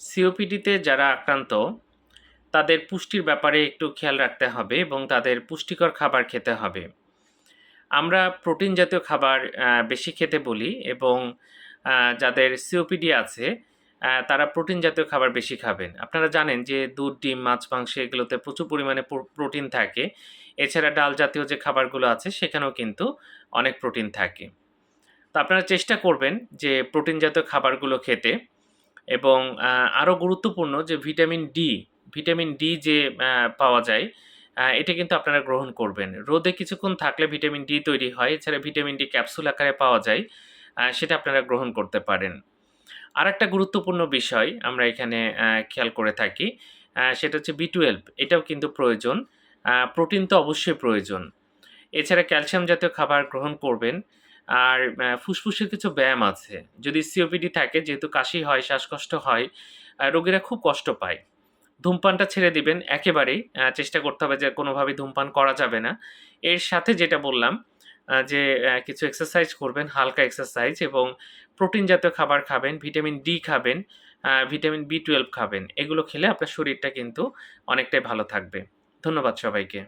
সিওপিডিতে যারা আক্রান্ত, তাদের পুষ্টির ব্যাপারে একটু খেয়াল রাখতে হবে এবং তাদের পুষ্টিকর খাবার খেতে হবে। আমরা প্রোটিন জাতীয় খাবার বেশি খেতে বলি এবং যাদের সিওপিডি আছে তারা প্রোটিন জাতীয় খাবার বেশি খাবেন। আপনারা জানেন যে দুধ, ডিম, মাছ, মাংস এগুলোতে প্রচুর পরিমাণে প্রোটিন থাকে। এছাড়া ডাল জাতীয় যে খাবারগুলো আছে, সেখানেও কিন্তু অনেক প্রোটিন থাকে। তো আপনারা চেষ্টা করবেন যে প্রোটিন জাতীয় খাবারগুলো খেতে। এবং আরও গুরুত্বপূর্ণ যে ভিটামিন ডি ভিটামিন ডি যে পাওয়া যায় এটা কিন্তু আপনারা গ্রহণ করবেন। রোদে কিছুক্ষণ থাকলে ভিটামিন ডি তৈরি হয়, এছাড়া ভিটামিন ডি ক্যাপসুল আকারে পাওয়া যায় সেটা আপনারা গ্রহণ করতে পারেন। আর একটা গুরুত্বপূর্ণ বিষয় আমরা এখানে খেয়াল করে থাকি সেটা হচ্ছে বি টুয়েলভ, এটাও কিন্তু প্রয়োজন প্রোটিন তো অবশ্যই প্রয়োজন। এছাড়া ক্যালসিয়াম জাতীয় খাবার গ্রহণ করবেন আর ফুসফুসের কিছু ব্যায়াম আছে। যদি সিওপিডি থাকে, যেহেতু কাশি হয়, শ্বাসকষ্ট হয় রোগীরা খুব কষ্ট পায়। ধূমপানটা ছেড়ে দিবেন। একেবারেই চেষ্টা করতে হবে যে কোনোভাবেই ধূমপান করা যাবে না। এর সাথে যেটা বললাম যে কিছু এক্সারসাইজ করবেন, হালকা এক্সারসাইজ এবং প্রোটিন জাতীয় খাবার খাবেন ভিটামিন ডি খাবেন ভিটামিন বি টুয়েলভ খাবেন। এগুলো খেলে আপনার শরীরটা কিন্তু অনেকটাই ভালো থাকবে। ধন্যবাদ সবাইকে।